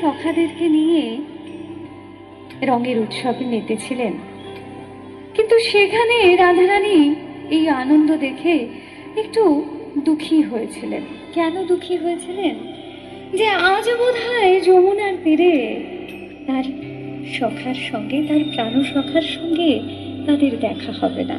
সখাদেরকে নিয়ে রঙের উৎসবে মেতেছিলেন কিন্তু সেখানে রাধারানী এই আনন্দ দেখে একটু দুঃখী হয়েছিলেন। কেন দুঃখী হয়েছিলেন? যে আজ বোধ হয় যমুনার তীরে তার সখার সঙ্গে, তার প্রাণ সখার সঙ্গে তাদের দেখা হবে না।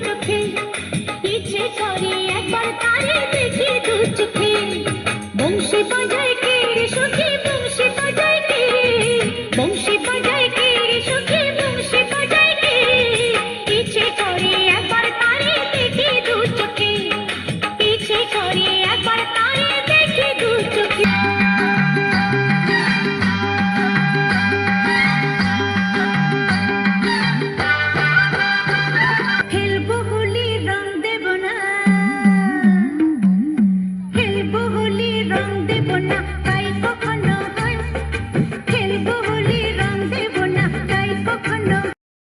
চোখে ইচ্ছে করে பொண்ணா